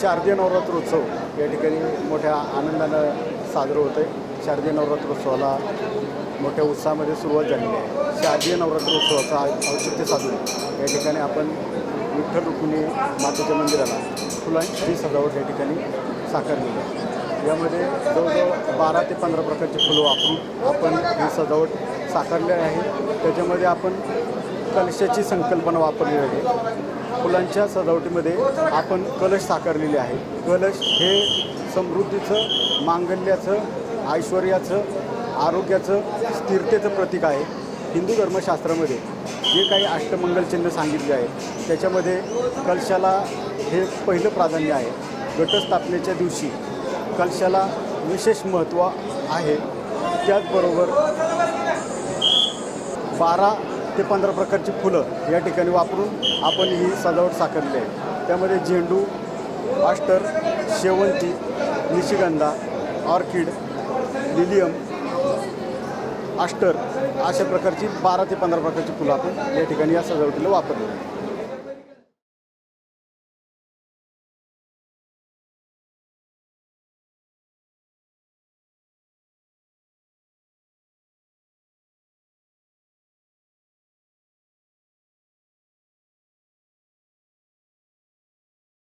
शारदीय नवरात्रोत्सव या ठिकाणी मोठ्या आनंदानं साजरं होतं आहे शारदीय नवरात्रोत्सवाला मोठ्या उत्साहामध्ये सुरुवात झालेली आहे. शारदीय नवरात्रोत्सवाचा औ- औचित्य साधून या ठिकाणी आपण विठ्ठल रुक्मिणी मातेच्या मंदिराला फुलांची सजावट या ठिकाणी साकारलेली आहे. यामध्ये जवळजवळ बारा ते पंधरा प्रकारची फुलं वापरून आपण ही सजावट साकारली आहे. त्याच्यामध्ये आपण कलशाची संकल्पना वापरली आहे. फुलांच्या सजावटीमध्ये आपण कलश साकारलेले आहे. कलश हे समृद्धीचं मांगल्याचं ऐश्वर्याचं आरोग्याचं स्थिरतेचं प्रतीक आहे. हिंदू धर्मशास्त्रामध्ये जे काही अष्टमंगल चिन्ह सांगितले आहे त्याच्यामध्ये कलशाला हे पहिलं प्राधान्य आहे. घटस्थापनेच्या दिवशी कलशाला विशेष महत्त्व आहे. त्याचबरोबर बारा ते पंधरा प्रकारची फुलं या ठिकाणी वापरून आपण ही सजावट साकारली आहे. त्यामध्ये झेंडू ऑस्टर शेवंती निशिगंधा ऑर्किड लिलियम आस्टर अशा प्रकारची बारा ते पंधरा प्रकारची फुलं आपण या ठिकाणी या सजावटीला वापरली